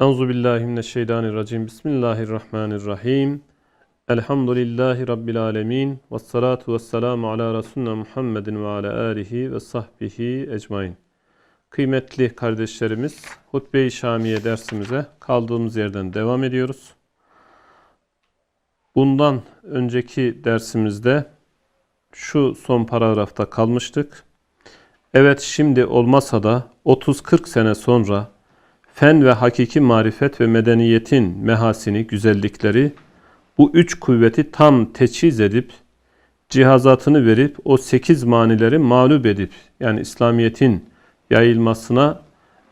Euzu billahi mineşşeytanirracim. Bismillahirrahmanirrahim. Elhamdülillahi rabbil alamin. Ves salatu vesselamu ala resulina Muhammedin ve ala alihi ve sahbihi ecmaîn. Kıymetli kardeşlerimiz, Hutbe-i Şamiye dersimize kaldığımız yerden devam ediyoruz. Bundan önceki dersimizde şu son paragrafta kalmıştık. Evet şimdi olmasa da 30-40 sene sonra fen ve hakiki marifet ve medeniyetin mehasini, güzellikleri bu üç kuvveti tam teçhiz edip cihazatını verip o sekiz manileri mağlup edip yani İslamiyet'in yayılmasına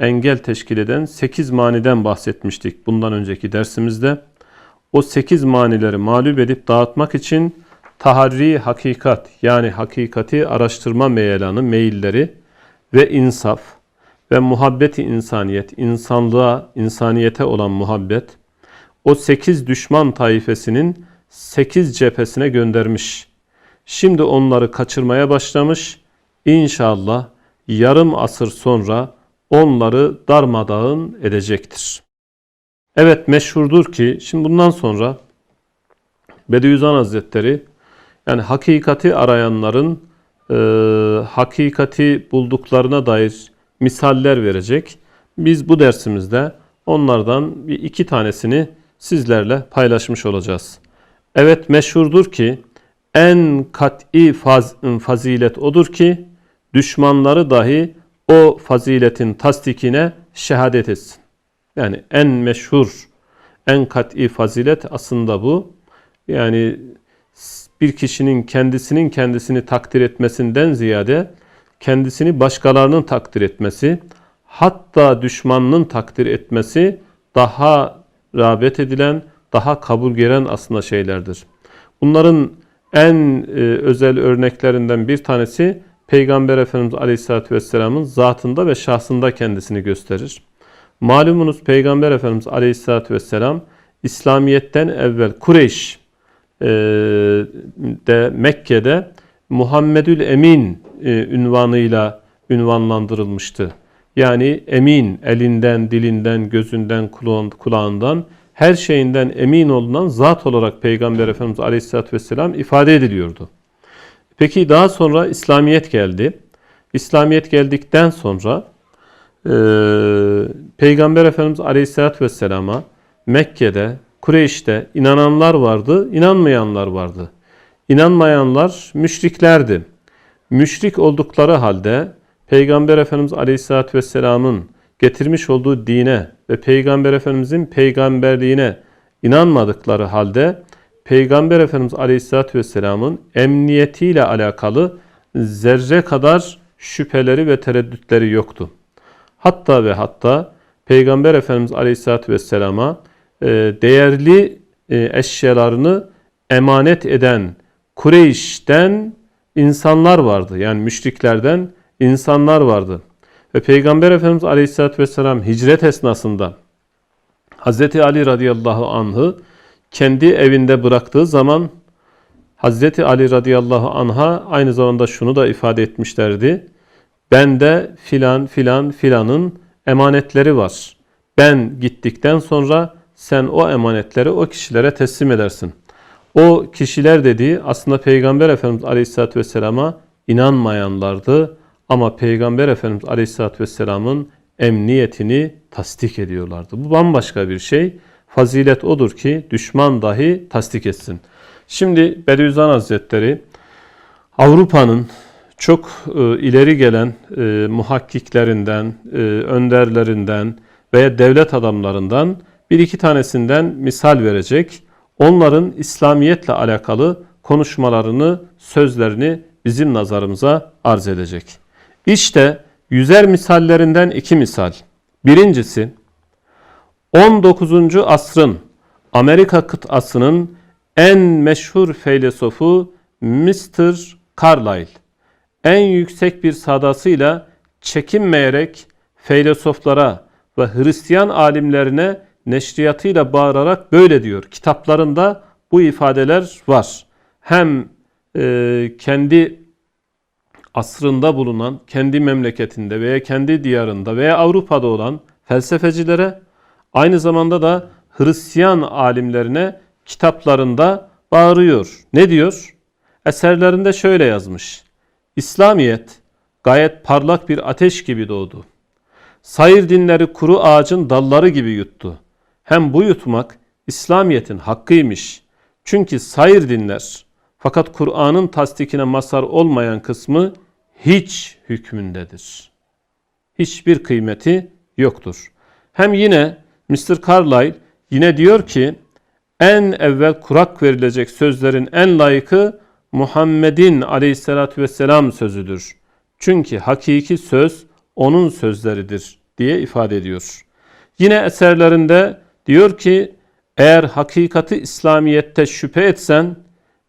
engel teşkil eden sekiz maniden bahsetmiştik bundan önceki dersimizde. O sekiz manileri mağlup edip dağıtmak için taharri hakikat yani hakikati araştırma meyelanı, meyilleri ve insaf ve muhabbeti insaniyet, insanlığa, insaniyete olan muhabbet o sekiz düşman taifesinin sekiz cephesine göndermiş. Şimdi onları kaçırmaya başlamış. İnşallah yarım asır sonra onları darmadağın edecektir. Evet meşhurdur ki şimdi bundan sonra Bediüzzaman Hazretleri yani hakikati arayanların e, hakikati bulduklarına dair misaller verecek. Biz bu dersimizde onlardan bir iki tanesini sizlerle paylaşmış olacağız. Evet meşhurdur ki en kat'i faz, fazilet odur ki düşmanları dahi o faziletin tasdikine şehadet etsin. Yani en meşhur, en kat'i fazilet aslında bu. Yani bir kişinin kendisinin kendisini takdir etmesinden ziyade kendisini başkalarının takdir etmesi, hatta düşmanının takdir etmesi daha rağbet edilen, daha kabul gören aslında şeylerdir. Bunların en e, özel örneklerinden bir tanesi Peygamber Efendimiz Aleyhisselatü Vesselam'ın zatında ve şahsında kendisini gösterir. Malumunuz Peygamber Efendimiz Aleyhisselatü Vesselam İslamiyet'ten evvel Kureyş e, de Mekke'de Muhammedül Emin e, ünvanıyla ünvanlandırılmıştı. Yani emin, elinden, dilinden, gözünden, kulağından, her şeyinden emin olunan zat olarak Peygamber Efendimiz Aleyhisselatü Vesselam ifade ediliyordu. Peki daha sonra İslamiyet geldi. İslamiyet geldikten sonra e, Peygamber Efendimiz Aleyhisselatü Vesselam'a Mekke'de, Kureyş'te inananlar vardı, inanmayanlar vardı. İnanmayanlar müşriklerdi. Müşrik oldukları halde Peygamber Efendimiz Aleyhisselatü Vesselam'ın getirmiş olduğu dine ve Peygamber Efendimizin peygamberliğine inanmadıkları halde Peygamber Efendimiz Aleyhisselatü Vesselam'ın emniyetiyle alakalı zerre kadar şüpheleri ve tereddütleri yoktu. Hatta ve hatta Peygamber Efendimiz Aleyhisselatü Vesselam'a e, değerli e, eşyalarını emanet eden Kureyş'ten insanlar vardı. Yani müşriklerden insanlar vardı. Ve Peygamber Efendimiz Aleyhisselatü Vesselam hicret esnasında Hz. Ali radıyallahu anh'ı kendi evinde bıraktığı zaman Hz. Ali radıyallahu anh'a aynı zamanda şunu da ifade etmişlerdi. Bende filan filan filanın emanetleri var. Ben gittikten sonra sen o emanetleri o kişilere teslim edersin. O kişiler dediği aslında Peygamber Efendimiz Aleyhisselatü Vesselam'a inanmayanlardı. Ama Peygamber Efendimiz Aleyhisselatü Vesselam'ın emniyetini tasdik ediyorlardı. Bu bambaşka bir şey. Fazilet odur ki düşman dahi tasdik etsin. Şimdi Bediüzzaman Hazretleri Avrupa'nın çok e, ileri gelen e, muhakkiklerinden, e, önderlerinden veya devlet adamlarından bir iki tanesinden misal verecek. Onların İslamiyetle alakalı konuşmalarını, sözlerini bizim nazarımıza arz edecek. İşte yüzer misallerinden iki misal. Birincisi 19. asrın Amerika kıtasının en meşhur filozofu Mr. Carlyle en yüksek bir sadasıyla çekinmeyerek filozoflara ve Hristiyan alimlerine neşriyatıyla bağırarak böyle diyor. Kitaplarında bu ifadeler var. Hem e, kendi asrında bulunan, kendi memleketinde veya kendi diyarında veya Avrupa'da olan felsefecilere Aynı zamanda da Hristiyan alimlerine kitaplarında bağırıyor. Ne diyor? Eserlerinde şöyle yazmış. İslamiyet gayet parlak bir ateş gibi doğdu. Sayır dinleri kuru ağacın dalları gibi yuttu. Hem bu yutmak İslamiyet'in hakkıymış. Çünkü sayır dinler fakat Kur'an'ın tasdikine mazhar olmayan kısmı hiç hükmündedir. Hiçbir kıymeti yoktur. Hem yine Mr. Carlyle yine diyor ki en evvel kurak verilecek sözlerin en layıkı Muhammed'in aleyhissalatü vesselam sözüdür. Çünkü hakiki söz onun sözleridir diye ifade ediyor. Yine eserlerinde diyor ki eğer hakikati İslamiyet'te şüphe etsen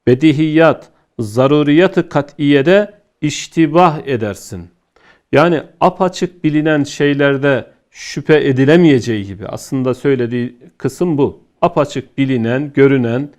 bedihiyat, zaruriyatı kat'iyede iştibah edersin. Yani apaçık bilinen şeylerde şüphe edilemeyeceği gibi aslında söylediği kısım bu. Apaçık bilinen, görünen,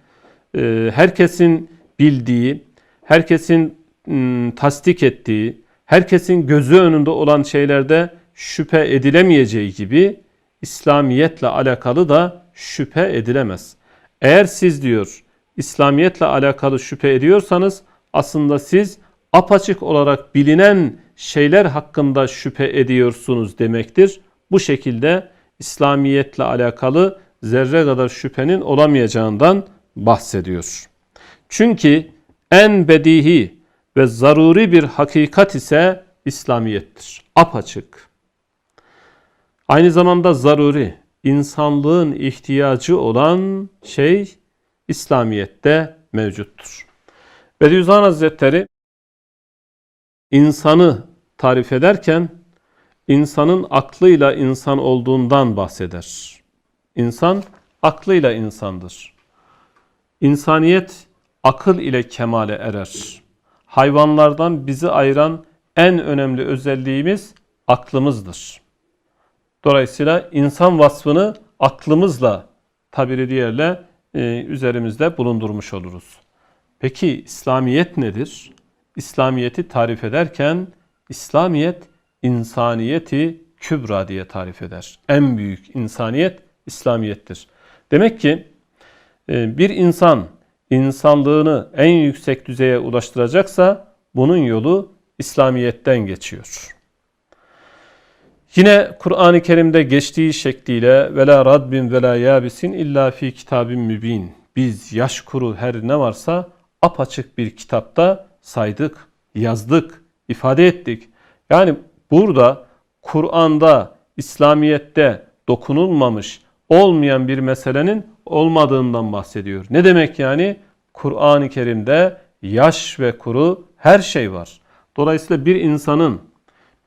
e, herkesin bildiği, herkesin ım, tasdik ettiği, herkesin gözü önünde olan şeylerde şüphe edilemeyeceği gibi İslamiyetle alakalı da şüphe edilemez. Eğer siz diyor İslamiyetle alakalı şüphe ediyorsanız aslında siz apaçık olarak bilinen şeyler hakkında şüphe ediyorsunuz demektir. Bu şekilde İslamiyetle alakalı zerre kadar şüphenin olamayacağından bahsediyor. Çünkü en bedihi ve zaruri bir hakikat ise İslamiyettir. Apaçık. Aynı zamanda zaruri, insanlığın ihtiyacı olan şey İslamiyet'te mevcuttur. Bediüzzaman Hazretleri insanı tarif ederken insanın aklıyla insan olduğundan bahseder. İnsan aklıyla insandır. İnsaniyet akıl ile kemale erer. Hayvanlardan bizi ayıran en önemli özelliğimiz aklımızdır. Dolayısıyla insan vasfını aklımızla tabiri diğerle e, üzerimizde bulundurmuş oluruz. Peki İslamiyet nedir? İslamiyeti tarif ederken İslamiyet insaniyeti kübra diye tarif eder. En büyük insaniyet İslamiyettir. Demek ki e, bir insan insanlığını en yüksek düzeye ulaştıracaksa bunun yolu İslamiyetten geçiyor. Yine Kur'an-ı Kerim'de geçtiği şekliyle vela radbin vela yabisin illa fi kitabin mübin. Biz yaş kuru her ne varsa apaçık bir kitapta saydık, yazdık, ifade ettik. Yani burada Kur'an'da, İslamiyet'te dokunulmamış olmayan bir meselenin olmadığından bahsediyor. Ne demek yani? Kur'an-ı Kerim'de yaş ve kuru her şey var. Dolayısıyla bir insanın,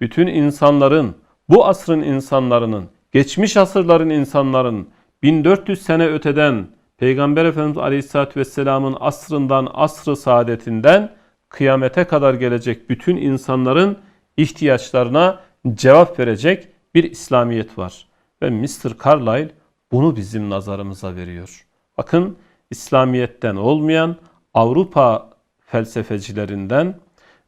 bütün insanların, bu asrın insanlarının, geçmiş asırların insanların 1400 sene öteden Peygamber Efendimiz Aleyhisselatü Vesselam'ın asrından, asrı saadetinden kıyamete kadar gelecek bütün insanların ihtiyaçlarına cevap verecek bir İslamiyet var. Ve Mr. Carlyle bunu bizim nazarımıza veriyor. Bakın İslamiyet'ten olmayan Avrupa felsefecilerinden,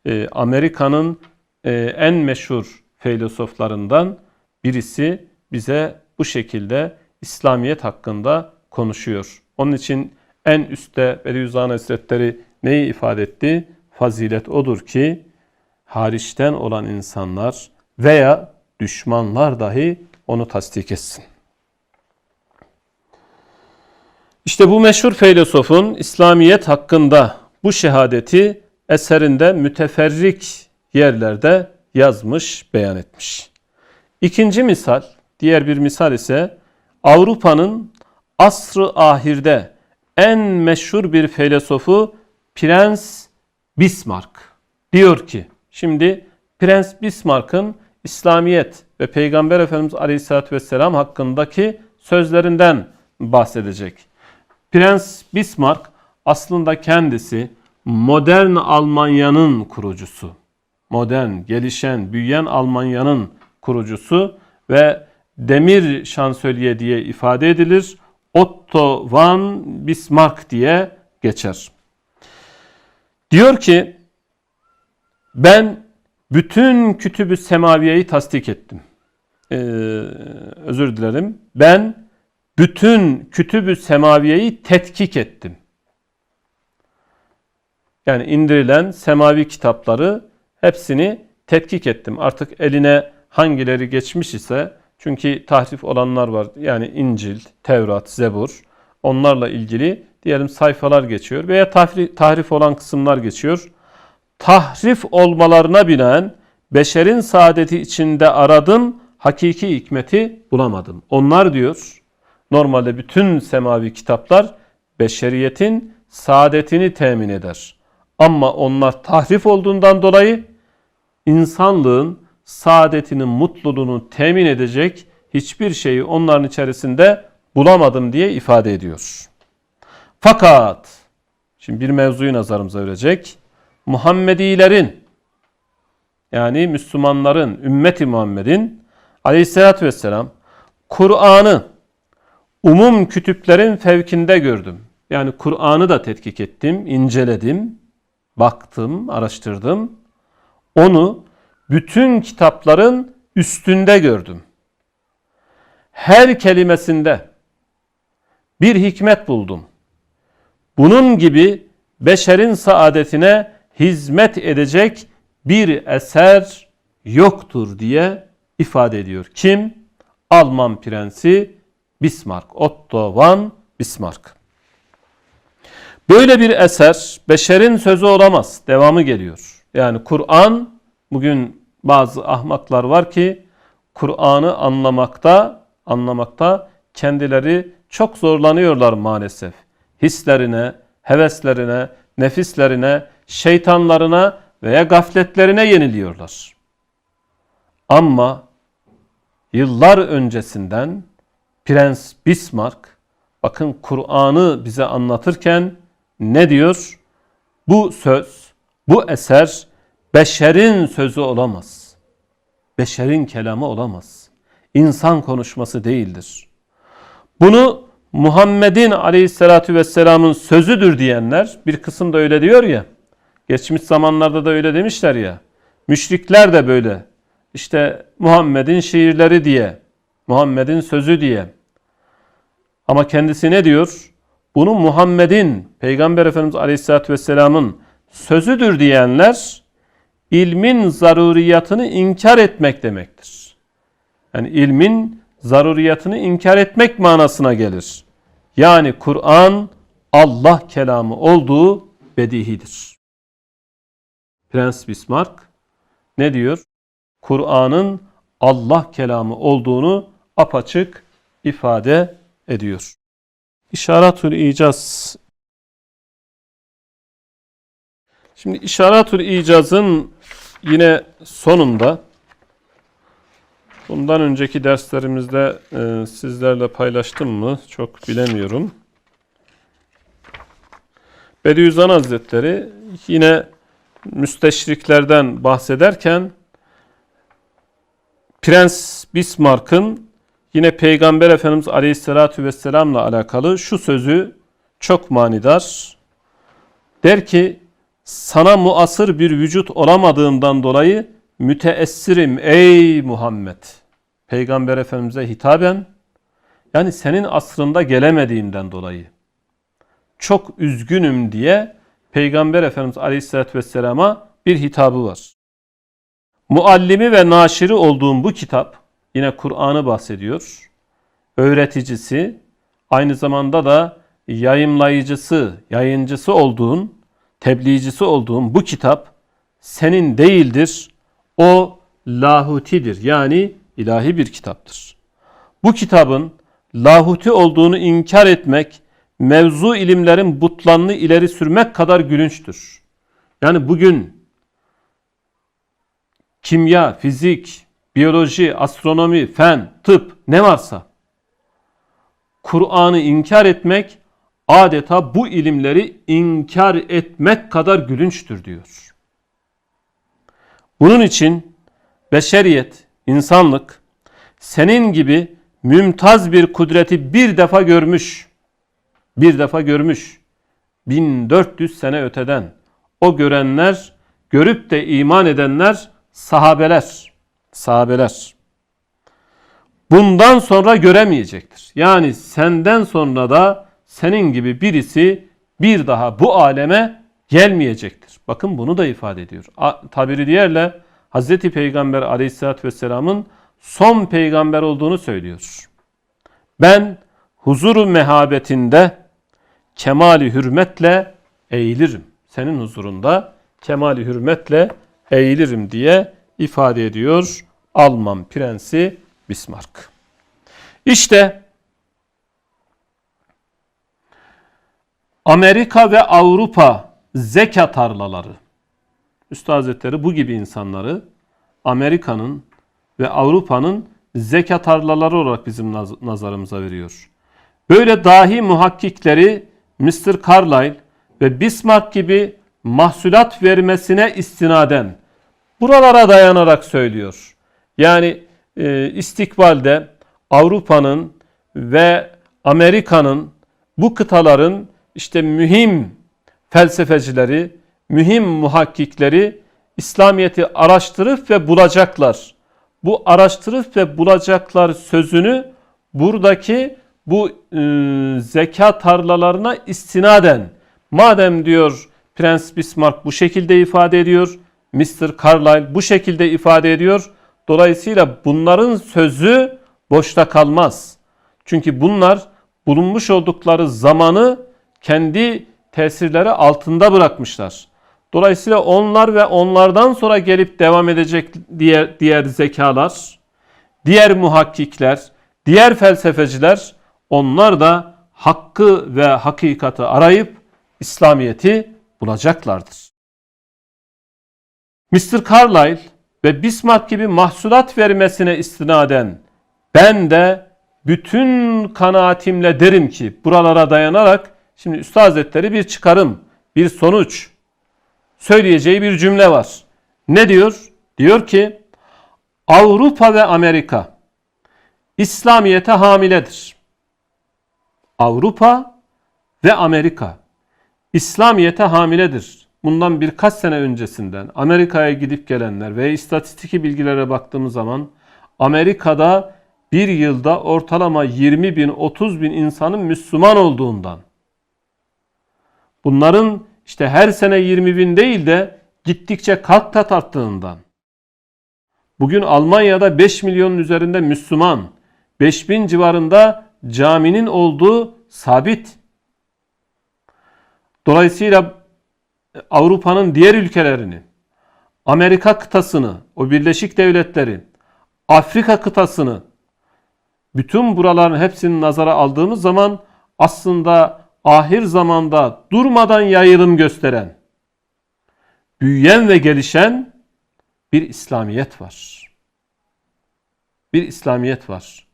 e, Amerika'nın e, en meşhur filozoflarından birisi bize bu şekilde İslamiyet hakkında konuşuyor. Onun için en üstte Bediüzzaman Hazretleri neyi ifade etti? Fazilet odur ki hariçten olan insanlar veya düşmanlar dahi onu tasdik etsin. İşte bu meşhur filozofun İslamiyet hakkında bu şehadeti eserinde müteferrik yerlerde yazmış, beyan etmiş. İkinci misal, diğer bir misal ise Avrupa'nın asrı ahirde en meşhur bir filozofu Prens Bismarck. Diyor ki, şimdi Prens Bismarck'ın İslamiyet ve Peygamber Efendimiz Aleyhisselatü Vesselam hakkındaki sözlerinden bahsedecek. Prens Bismarck aslında kendisi modern Almanya'nın kurucusu. Modern, gelişen, büyüyen Almanya'nın kurucusu ve demir şansölye diye ifade edilir. Otto von Bismarck diye geçer. Diyor ki ben bütün kütübü semaviyeyi tasdik ettim. Ee, özür dilerim. Ben bütün kütübü semaviyeyi tetkik ettim. Yani indirilen semavi kitapları hepsini tetkik ettim. Artık eline hangileri geçmiş ise çünkü tahrif olanlar var. Yani İncil, Tevrat, Zebur onlarla ilgili diyelim sayfalar geçiyor veya tahrif, tahrif olan kısımlar geçiyor. Tahrif olmalarına binaen beşerin saadeti içinde aradım, hakiki hikmeti bulamadım. Onlar diyor, normalde bütün semavi kitaplar beşeriyetin saadetini temin eder. Ama onlar tahrif olduğundan dolayı insanlığın saadetinin, mutluluğunu temin edecek hiçbir şeyi onların içerisinde bulamadım diye ifade ediyor. Fakat şimdi bir mevzuyu nazarımıza verecek. Muhammedilerin yani Müslümanların, ümmeti Muhammed'in aleyhissalatü vesselam Kur'an'ı umum kütüplerin fevkinde gördüm. Yani Kur'an'ı da tetkik ettim, inceledim, baktım, araştırdım. Onu bütün kitapların üstünde gördüm. Her kelimesinde bir hikmet buldum. Bunun gibi beşerin saadetine hizmet edecek bir eser yoktur diye ifade ediyor. Kim? Alman prensi Bismarck, Otto von Bismarck. Böyle bir eser beşerin sözü olamaz. Devamı geliyor. Yani Kur'an bugün bazı ahmaklar var ki Kur'an'ı anlamakta anlamakta kendileri çok zorlanıyorlar maalesef. Hislerine, heveslerine, nefislerine, şeytanlarına veya gafletlerine yeniliyorlar. Ama yıllar öncesinden Prens Bismarck bakın Kur'an'ı bize anlatırken ne diyor? Bu söz, bu eser beşerin sözü olamaz. Beşerin kelamı olamaz. İnsan konuşması değildir. Bunu Muhammed'in aleyhissalatü vesselamın sözüdür diyenler bir kısım da öyle diyor ya. Geçmiş zamanlarda da öyle demişler ya. Müşrikler de böyle. İşte Muhammed'in şiirleri diye, Muhammed'in sözü diye. Ama kendisi ne diyor? Bunu Muhammed'in, Peygamber Efendimiz Aleyhisselatü Vesselam'ın sözüdür diyenler ilmin zaruriyatını inkar etmek demektir. Yani ilmin zaruriyatını inkar etmek manasına gelir. Yani Kur'an Allah kelamı olduğu bedihidir. Prens Bismarck ne diyor? Kur'an'ın Allah kelamı olduğunu apaçık ifade ediyor. İşaretül icaz. Şimdi işaretül icazın yine sonunda bundan önceki derslerimizde e, sizlerle paylaştım mı çok bilemiyorum. Bediüzzaman Hazretleri yine müsteşriklerden bahsederken Prens Bismarck'ın yine Peygamber Efendimiz Aleyhisselatü Vesselam'la alakalı şu sözü çok manidar. Der ki sana muasır bir vücut olamadığımdan dolayı müteessirim ey Muhammed. Peygamber Efendimiz'e hitaben yani senin asrında gelemediğimden dolayı çok üzgünüm diye Peygamber Efendimiz Aleyhisselatü Vesselam'a bir hitabı var. Muallimi ve naşiri olduğum bu kitap yine Kur'an'ı bahsediyor. Öğreticisi aynı zamanda da yayımlayıcısı, yayıncısı olduğun, tebliğcisi olduğun bu kitap senin değildir. O lahutidir. Yani ilahi bir kitaptır. Bu kitabın lahuti olduğunu inkar etmek mevzu ilimlerin butlanını ileri sürmek kadar gülünçtür. Yani bugün kimya, fizik, biyoloji, astronomi, fen, tıp ne varsa Kur'an'ı inkar etmek adeta bu ilimleri inkar etmek kadar gülünçtür diyor. Bunun için beşeriyet, insanlık senin gibi mümtaz bir kudreti bir defa görmüş bir defa görmüş. 1400 sene öteden o görenler, görüp de iman edenler sahabeler. Sahabeler. bundan sonra göremeyecektir. Yani senden sonra da senin gibi birisi bir daha bu aleme gelmeyecektir. Bakın bunu da ifade ediyor. Tabiri diğerle Hz. Peygamber aleyhissalatü vesselamın son peygamber olduğunu söylüyor. Ben huzuru mehabetinde kemali hürmetle eğilirim. Senin huzurunda kemali hürmetle eğilirim diye ifade ediyor Alman prensi Bismarck. İşte Amerika ve Avrupa zeka tarlaları. Üstad Hazretleri bu gibi insanları Amerika'nın ve Avrupa'nın zeka tarlaları olarak bizim naz- nazarımıza veriyor. Böyle dahi muhakkikleri Mr. Carlyle ve Bismarck gibi mahsulat vermesine istinaden buralara dayanarak söylüyor. Yani e, istikbalde Avrupa'nın ve Amerika'nın bu kıtaların işte mühim felsefecileri, mühim muhakkikleri İslamiyet'i araştırıp ve bulacaklar. Bu araştırıp ve bulacaklar sözünü buradaki bu e, zeka tarlalarına istinaden madem diyor Prens Bismarck bu şekilde ifade ediyor, Mr. Carlyle bu şekilde ifade ediyor. Dolayısıyla bunların sözü boşta kalmaz. Çünkü bunlar bulunmuş oldukları zamanı kendi tesirleri altında bırakmışlar. Dolayısıyla onlar ve onlardan sonra gelip devam edecek diğer diğer zekalar, diğer muhakkikler, diğer felsefeciler onlar da hakkı ve hakikati arayıp İslamiyeti bulacaklardır. Mr. Carlyle ve Bismarck gibi mahsulat vermesine istinaden ben de bütün kanaatimle derim ki buralara dayanarak şimdi Üstad Hazretleri bir çıkarım, bir sonuç söyleyeceği bir cümle var. Ne diyor? Diyor ki Avrupa ve Amerika İslamiyete hamiledir. Avrupa ve Amerika İslamiyete hamiledir. Bundan birkaç sene öncesinden Amerika'ya gidip gelenler ve istatistiki bilgilere baktığımız zaman Amerika'da bir yılda ortalama 20 bin 30 bin insanın Müslüman olduğundan bunların işte her sene 20 bin değil de gittikçe kat kat arttığından bugün Almanya'da 5 milyonun üzerinde Müslüman 5 bin civarında caminin olduğu sabit. Dolayısıyla Avrupa'nın diğer ülkelerini, Amerika kıtasını, o Birleşik Devletleri, Afrika kıtasını, bütün buraların hepsini nazara aldığımız zaman aslında ahir zamanda durmadan yayılım gösteren, büyüyen ve gelişen bir İslamiyet var. Bir İslamiyet var.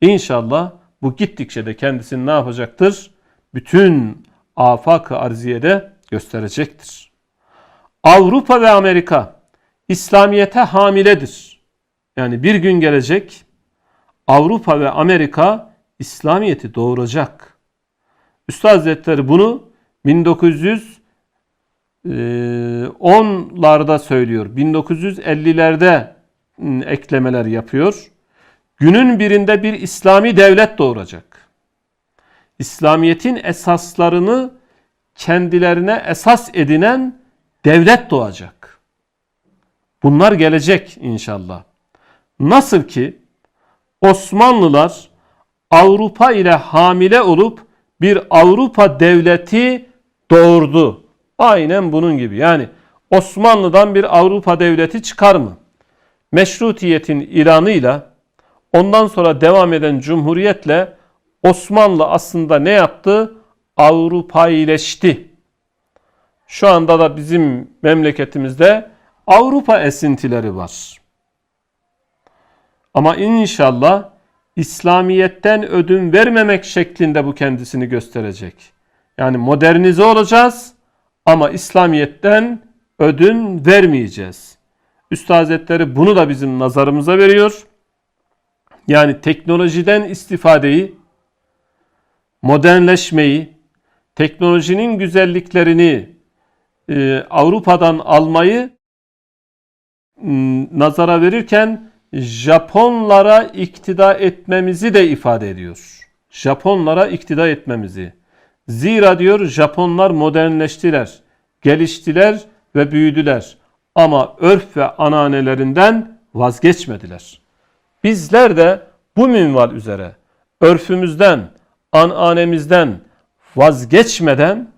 İnşallah bu gittikçe de kendisini ne yapacaktır? Bütün afak-ı arziyede gösterecektir. Avrupa ve Amerika İslamiyete hamiledir. Yani bir gün gelecek Avrupa ve Amerika İslamiyeti doğuracak. Üstad Hazretleri bunu 1910'larda söylüyor. 1950'lerde eklemeler yapıyor. Günün birinde bir İslami devlet doğuracak. İslamiyet'in esaslarını kendilerine esas edinen devlet doğacak. Bunlar gelecek inşallah. Nasıl ki Osmanlılar Avrupa ile hamile olup bir Avrupa devleti doğurdu. Aynen bunun gibi. Yani Osmanlı'dan bir Avrupa devleti çıkar mı? Meşrutiyetin ilanıyla ondan sonra devam eden cumhuriyetle Osmanlı aslında ne yaptı? Avrupa iyileşti. Şu anda da bizim memleketimizde Avrupa esintileri var. Ama inşallah İslamiyet'ten ödün vermemek şeklinde bu kendisini gösterecek. Yani modernize olacağız ama İslamiyet'ten ödün vermeyeceğiz. Üstad Hazretleri bunu da bizim nazarımıza veriyor. Yani teknolojiden istifadeyi, modernleşmeyi, teknolojinin güzelliklerini e, Avrupa'dan almayı m, nazara verirken Japonlara iktida etmemizi de ifade ediyor. Japonlara iktida etmemizi. Zira diyor Japonlar modernleştiler, geliştiler ve büyüdüler. Ama örf ve ananelerinden vazgeçmediler. Bizler de bu minval üzere örfümüzden, ananemizden vazgeçmeden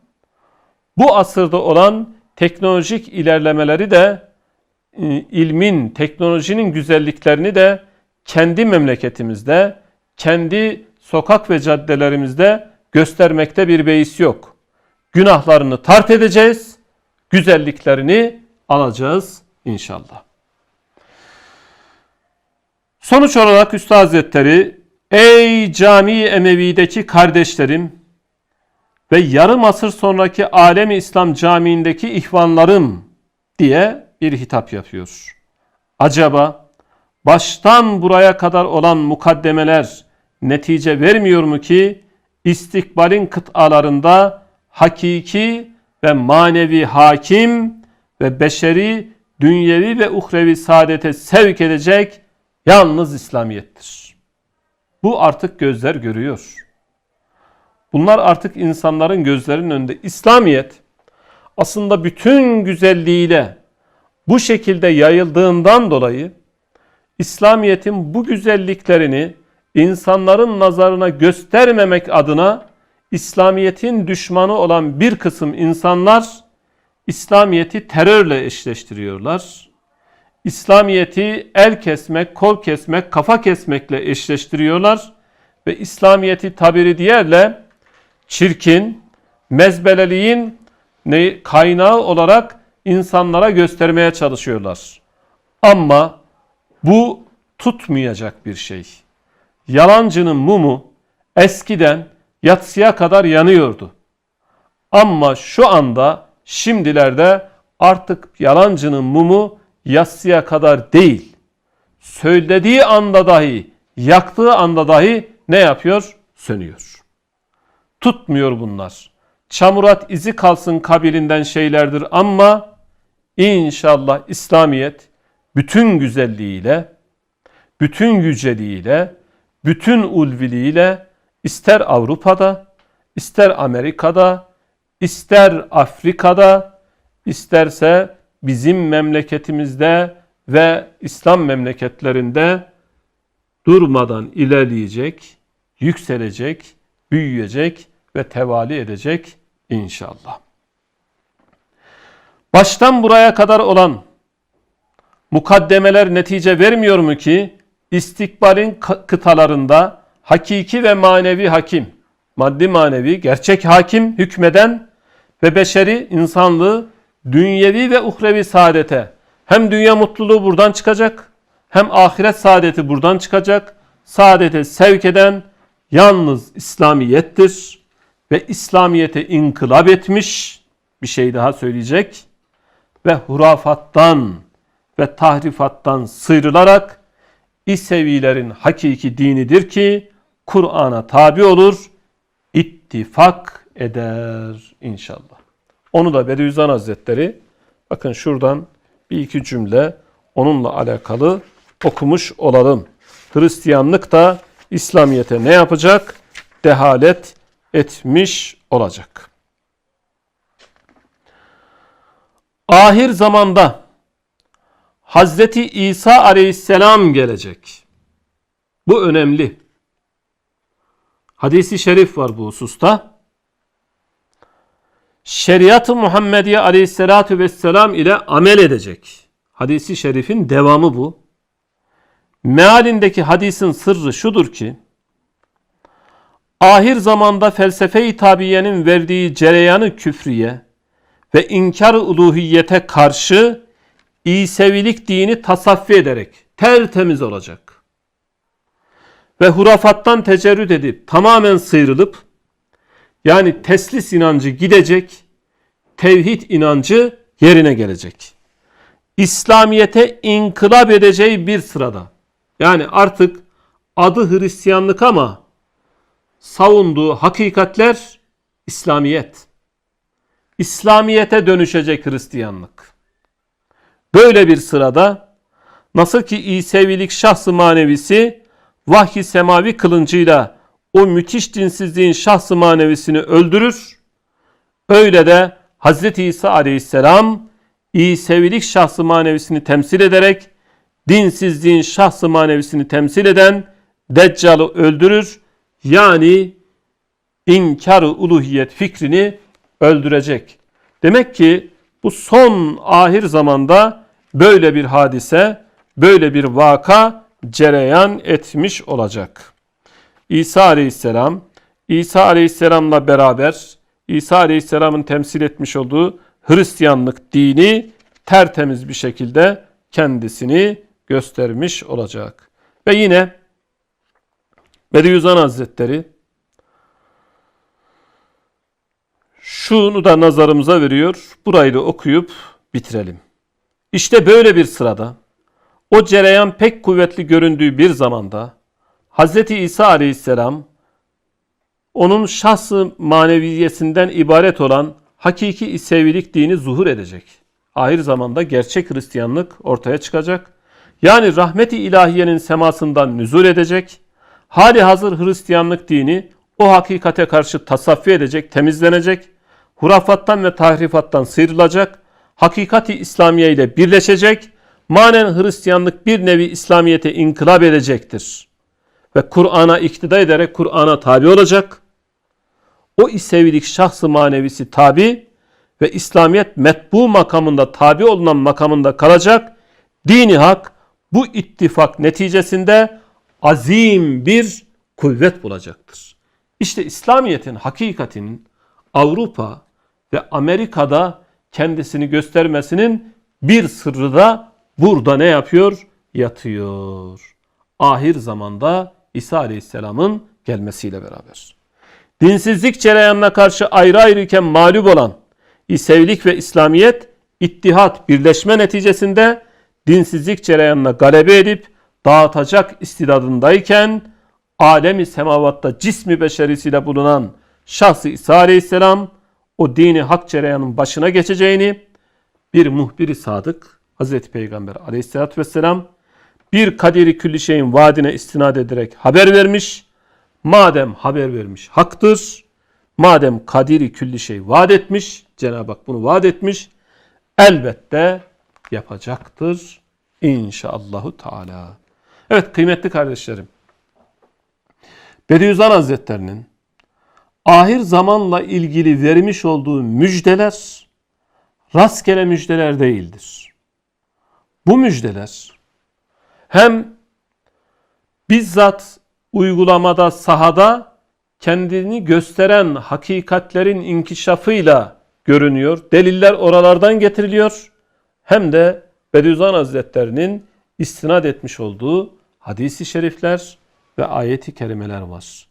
bu asırda olan teknolojik ilerlemeleri de ilmin, teknolojinin güzelliklerini de kendi memleketimizde, kendi sokak ve caddelerimizde göstermekte bir beis yok. Günahlarını tart edeceğiz, güzelliklerini alacağız inşallah. Sonuç olarak Üstad Hazretleri, ey cami Emevi'deki kardeşlerim ve yarım asır sonraki Alemi İslam Camii'ndeki ihvanlarım diye bir hitap yapıyor. Acaba baştan buraya kadar olan mukaddemeler netice vermiyor mu ki istikbalin kıtalarında hakiki ve manevi hakim ve beşeri, dünyevi ve uhrevi saadete sevk edecek yalnız İslamiyettir. Bu artık gözler görüyor. Bunlar artık insanların gözlerinin önünde. İslamiyet aslında bütün güzelliğiyle bu şekilde yayıldığından dolayı İslamiyet'in bu güzelliklerini insanların nazarına göstermemek adına İslamiyet'in düşmanı olan bir kısım insanlar İslamiyet'i terörle eşleştiriyorlar. İslamiyet'i el kesmek, kol kesmek, kafa kesmekle eşleştiriyorlar ve İslamiyet'i tabiri diğerle çirkin, mezbeleliğin kaynağı olarak insanlara göstermeye çalışıyorlar. Ama bu tutmayacak bir şey. Yalancının mumu eskiden yatsıya kadar yanıyordu. Ama şu anda şimdilerde artık yalancının mumu yatsıya kadar değil. Söylediği anda dahi, yaktığı anda dahi ne yapıyor? Sönüyor. Tutmuyor bunlar. Çamurat izi kalsın kabilinden şeylerdir ama inşallah İslamiyet bütün güzelliğiyle, bütün yüceliğiyle, bütün ulviliğiyle ister Avrupa'da, ister Amerika'da, ister Afrika'da, isterse bizim memleketimizde ve İslam memleketlerinde durmadan ilerleyecek, yükselecek, büyüyecek ve tevali edecek inşallah. Baştan buraya kadar olan mukaddemeler netice vermiyor mu ki istikbalin kıtalarında hakiki ve manevi hakim, maddi manevi gerçek hakim hükmeden ve beşeri insanlığı dünyevi ve uhrevi saadete hem dünya mutluluğu buradan çıkacak hem ahiret saadeti buradan çıkacak. Saadete sevk eden yalnız İslamiyettir ve İslamiyete inkılap etmiş bir şey daha söyleyecek ve hurafattan ve tahrifattan sıyrılarak İsevilerin hakiki dinidir ki Kur'an'a tabi olur, ittifak eder inşallah. Onu da Bediüzzaman Hazretleri bakın şuradan bir iki cümle onunla alakalı okumuş olalım. Hristiyanlık da İslamiyet'e ne yapacak? Dehalet etmiş olacak. Ahir zamanda Hazreti İsa aleyhisselam gelecek. Bu önemli. Hadisi şerif var bu hususta. Şeriat-ı Muhammediye aleyhissalatu vesselam ile amel edecek. Hadisi şerifin devamı bu. Mealindeki hadisin sırrı şudur ki, ahir zamanda felsefe-i tabiyenin verdiği cereyanı küfriye ve inkar-ı uluhiyete karşı İsevilik dini tasaffi ederek tertemiz olacak. Ve hurafattan tecerrüt edip tamamen sıyrılıp yani teslis inancı gidecek, tevhid inancı yerine gelecek. İslamiyete inkılap edeceği bir sırada. Yani artık adı Hristiyanlık ama savunduğu hakikatler İslamiyet. İslamiyete dönüşecek Hristiyanlık. Böyle bir sırada Nasıl ki İsevilik şahsı manevisi vahyi semavi kılıncıyla o müthiş dinsizliğin şahsı manevisini öldürür. Öyle de Hz. İsa aleyhisselam İsevilik şahsı manevisini temsil ederek dinsizliğin şahsı manevisini temsil eden Deccal'ı öldürür. Yani inkar-ı uluhiyet fikrini öldürecek. Demek ki bu son ahir zamanda böyle bir hadise, böyle bir vaka cereyan etmiş olacak. İsa aleyhisselam, İsa aleyhisselamla beraber İsa aleyhisselamın temsil etmiş olduğu Hristiyanlık dini tertemiz bir şekilde kendisini göstermiş olacak. Ve yine Bediüzzaman Hazretleri şunu da nazarımıza veriyor. Burayı da okuyup bitirelim. İşte böyle bir sırada o cereyan pek kuvvetli göründüğü bir zamanda Hz. İsa aleyhisselam onun şahsı maneviyesinden ibaret olan hakiki İsevilik dini zuhur edecek. Ahir zamanda gerçek Hristiyanlık ortaya çıkacak. Yani rahmeti ilahiyenin semasından nüzul edecek. Hali hazır Hristiyanlık dini o hakikate karşı tasaffi edecek, temizlenecek. Hurafattan ve tahrifattan sıyrılacak. Hakikati İslamiye ile birleşecek. Manen Hristiyanlık bir nevi İslamiyete inkılap edecektir. Ve Kur'an'a iktida ederek Kur'an'a tabi olacak. O İsevilik şahsı manevisi tabi ve İslamiyet metbu makamında tabi olunan makamında kalacak. Dini hak bu ittifak neticesinde azim bir kuvvet bulacaktır. İşte İslamiyet'in hakikatinin Avrupa ve Amerika'da kendisini göstermesinin bir sırrı da burada ne yapıyor? Yatıyor. Ahir zamanda İsa Aleyhisselam'ın gelmesiyle beraber. Dinsizlik cereyanına karşı ayrı ayrı iken mağlup olan İsevlik ve İslamiyet ittihat birleşme neticesinde dinsizlik cereyanına galebe edip dağıtacak istidadındayken alemi semavatta cismi beşerisiyle bulunan şahsı İsa Aleyhisselam o dini hak cereyanın başına geçeceğini bir muhbiri sadık Hazreti Peygamber Aleyhisselatü Vesselam bir kaderi külli şeyin vaadine istinad ederek haber vermiş. Madem haber vermiş haktır. Madem kaderi külli şey vaat etmiş. Cenab-ı Hak bunu vaat etmiş. Elbette yapacaktır. İnşallahu Teala. Evet kıymetli kardeşlerim. Bediüzzaman Hazretlerinin ahir zamanla ilgili vermiş olduğu müjdeler rastgele müjdeler değildir. Bu müjdeler hem bizzat uygulamada, sahada kendini gösteren hakikatlerin inkişafıyla görünüyor. Deliller oralardan getiriliyor. Hem de Bediüzzaman Hazretlerinin istinad etmiş olduğu hadisi şerifler ve ayeti kerimeler var.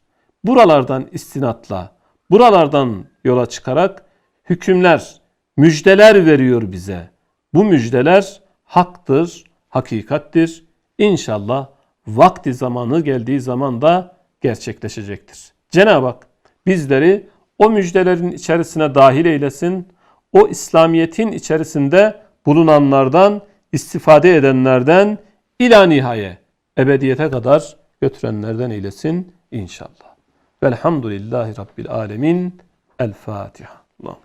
Buralardan istinatla, buralardan yola çıkarak hükümler, müjdeler veriyor bize. Bu müjdeler haktır, hakikattir. İnşallah vakti zamanı geldiği zaman da gerçekleşecektir. Cenab-ı Hak bizleri o müjdelerin içerisine dahil eylesin. O İslamiyet'in içerisinde bulunanlardan, istifade edenlerden ila nihaye ebediyete kadar götürenlerden eylesin inşallah. Velhamdülillahi Rabbil Alemin. El Fatiha. Allah'ım